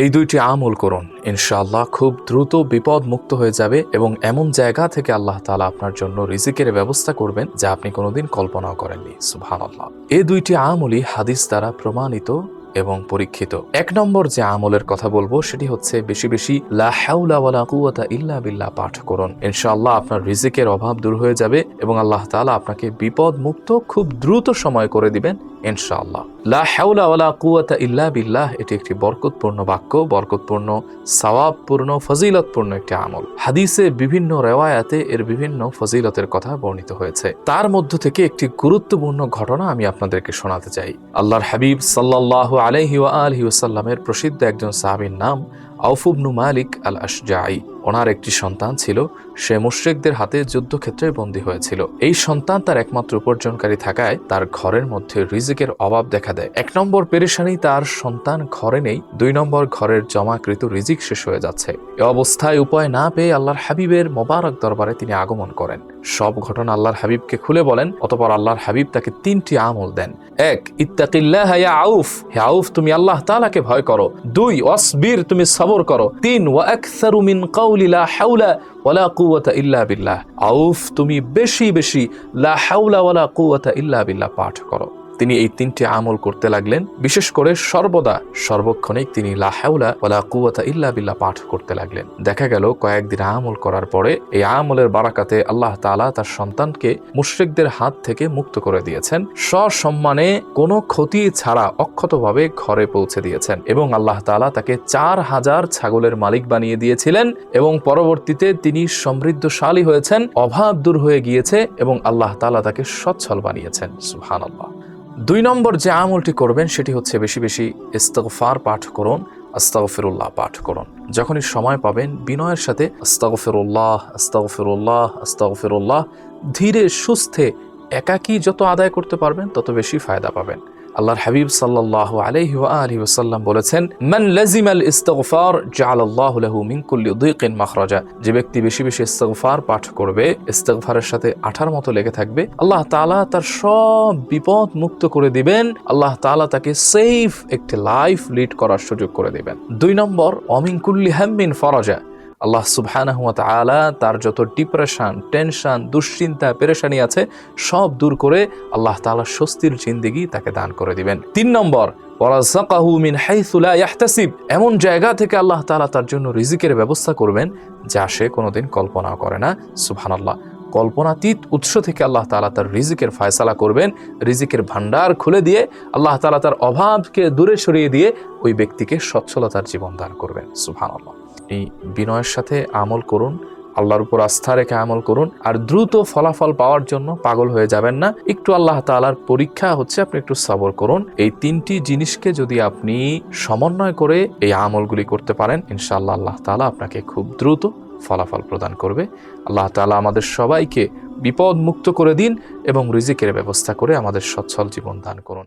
এই দুইটি আমল করুন। ইনশাআল্লাহ খুব দ্রুত বিপদ মুক্ত হয়ে যাবে এবং এমন জায়গা থেকে আল্লাহ তাআলা আপনার জন্য রিজিকের ব্যবস্থা করবেন যা আপনি কোনোদিন কল্পনাও করেননি। সুবহানাল্লাহ। এই দুইটি আমলই হাদিস দ্বারা প্রমাণিত এবং পরীক্ষিত। এক নম্বর যে আমলের কথা বলব সেটি হচ্ছে বেশি বেশি ইল্লা বিল্লাহ পাঠ করুন। ইনশাআল্লাহ আপনার রিজিকের অভাব দূর হয়ে যাবে এবং আল্লাহ তালা আপনাকে বিপদ মুক্ত খুব দ্রুত সময় করে দিবেন ইনশাআল্লাহ। লা হাওলা ওয়ালা কুওয়াতা ইল্লা বিল্লাহ, এটি একটি বরকতপূর্ণ বাক্য, বরকতপূর্ণ, সওয়াবপূর্ণ, ফজিলতপূর্ণ একটি আমল। হাদিসে বিভিন্ন রেওয়ায়াতে এর বিভিন্ন ফজিলতের কথা বর্ণিত হয়েছে। তার মধ্য থেকে একটি গুরুত্বপূর্ণ ঘটনা আমি আপনাদেরকে শোনাতে চাই। আল্লাহর হাবিব সাল্লাল্লাহু আলাইহি ওয়া আলিহি ওয়াসাল্লামের প্রসিদ্ধ একজন সাহাবীর নাম আউফুবনু মালিক আল আশজাই ওনার একটি সন্তান ছিল, সে মুশ্রিকদের হাতে যুদ্ধক্ষেত্রে বন্দী হয়েছিল। এই সন্তান তার একমাত্র উপার্জনকারী থাকায় তার ঘরের মধ্যে রিজিকের অভাব দেখা দেয়। এক নম্বর পেরেশানি তার সন্তান ঘরে নেই, দুই নম্বর ঘরের জমাকৃত রিজিক শেষ হয়ে যাচ্ছে। এ অবস্থায় উপায় না পেয়ে আল্লাহর হাবিবের মোবারক দরবারে তিনি আগমন করেন। সব ঘটনা আল্লাহর হাবিবকে খুলে বলেন, অতপর আল্লাহর হাবিব তাকে তিনটি আমল দেন। এক, ইত্তাকিল্লাহ আউফ, হে আউফ, তুমি আল্লাহ তালাকে ভয় করো। দুই অসবির তুমি সবর করো। তিন, ওয়া আকসারু মিন কাউলি লা হাওলা ওয়ালা কুয়াতা ইল্লা বিল্লাহ। আউফ, তুমি বেশি বেশি লা হাউলা ওয়ালা কুয়াতা ইল্লা বিল্লাহ পাঠ করো। তিনি এই তিনটি আমল করতে লাগলেন। বিশেষ করে সর্বদা সর্বক্ষণিক তিনি লা হাওলা ওয়ালা কুওয়াতা ইল্লা বিল্লাহ পাঠ করতে লাগলেন। দেখা গেল কয়েকদিন আমল করার পরে এই আমলের বারাকাতে আল্লাহ তাআলা তার সন্তানকে মুশরিকদের হাত থেকে মুক্ত করে দিয়েছেন। সসম্মানে কোনো ক্ষতি ছাড়া অক্ষতভাবে ঘরে পৌঁছে দিয়েছেন এবং আল্লাহ তাআলা তাকে চার হাজার ছাগলের মালিক বানিয়ে দিয়েছিলেন এবং পরবর্তীতে তিনি সমৃদ্ধশালী হয়েছেন, অভাব দূর হয়ে গিয়েছে এবং আল্লাহ তাআলা তাকে সচ্ছল বানিয়েছেন। সুবহানাল্লাহ। দুই নম্বর যে আমলটি করবেন, সেটি হচ্ছে বেশি বেশি ইস্তফার পাঠ করুন, আস্তাগফিরুল্লাহ পাঠ করুন। যখনই সময় পাবেন, বিনয়ের সাথে আস্তাগফিরুল্লাহ আস্তাগফিরুল্লাহ আস্তাগফিরুল্লাহ, ধীরে সুস্থে একাকী যত আদায় করতে পারবেন, তত বেশি ফায়দা পাবেন। আল্লাহর হাবিব সাল্লাল্লাহু আলাইহি ওয়া আলিহি ওয়াসাল্লাম বলেছেন, মান লাজিমাল ইস্তিগফার জাআলাল্লাহু লাহু মিন কুল্লি দিকিন মাখরাজা। যে ব্যক্তি বেশি বেশি ইস্তিগফার পাঠ করবে, ইস্তিগফারের সাথে আঠার মতো লেগে থাকবে, আল্লাহ তাআলা তার সব বিপদ মুক্ত করে দিবেন, আল্লাহ তাআলা তাকে সেফ একটি লাইফ লিড করার সুযোগ করে দিবেন। দুই নম্বর অমিন কুল্লি হাম্মিন ফরাজা। আল্লাহ সুবহানাহু ওয়া তাআলা তার যত ডিপ্রেশন টেনশন দুশ্চিন্তা, পেরেশানি আছে, সব দূর করে আল্লাহ তাআলা স্বস্তির জিন্দেগি তাকে দান করে দিবেন। তিন নম্বর মিন হাইসু লা ইয়াহতাসিব। এমন জায়গা থেকে আল্লাহ তাআলা তার জন্য রিজিকের ব্যবস্থা করবেন যা সে কোনোদিন কল্পনাও করে না। সুবহানাল্লাহ। কল্পনাতীত উৎস থেকে আল্লাহ তাআলা তার রিজিকের ফয়সালা করবেন। রিজিকের ভান্ডার খুলে দিয়ে আল্লাহ তাআলা তার অভাবকে দূরে সরিয়ে দিয়ে ওই ব্যক্তিকে সচ্ছলতার জীবন দান করবেন। সুবহানাল্লাহ। আপনি বিনয়ের সাথে আমল করুন, আল্লাহর উপর আস্থা রেখে আমল করুন, আর দ্রুত ফলাফল পাওয়ার জন্য পাগল হয়ে যাবেন না। একটু আল্লাহ তাআলার পরীক্ষা হচ্ছে আপনি একটু সবর করুন। এই তিনটি জিনিসকে যদি আপনি সমন্বয় করে এই আমলগুলি করতে পারেন, ইনশাআল্লাহ আল্লাহ তাআলা আপনাকে খুব দ্রুত ফলাফল প্রদান করবে। আল্লাহ তাআলা আমাদের সবাইকে বিপদ মুক্ত করে দিন এবং রিজিকের ব্যবস্থা করে আমাদের সচ্ছল জীবন দান করুন।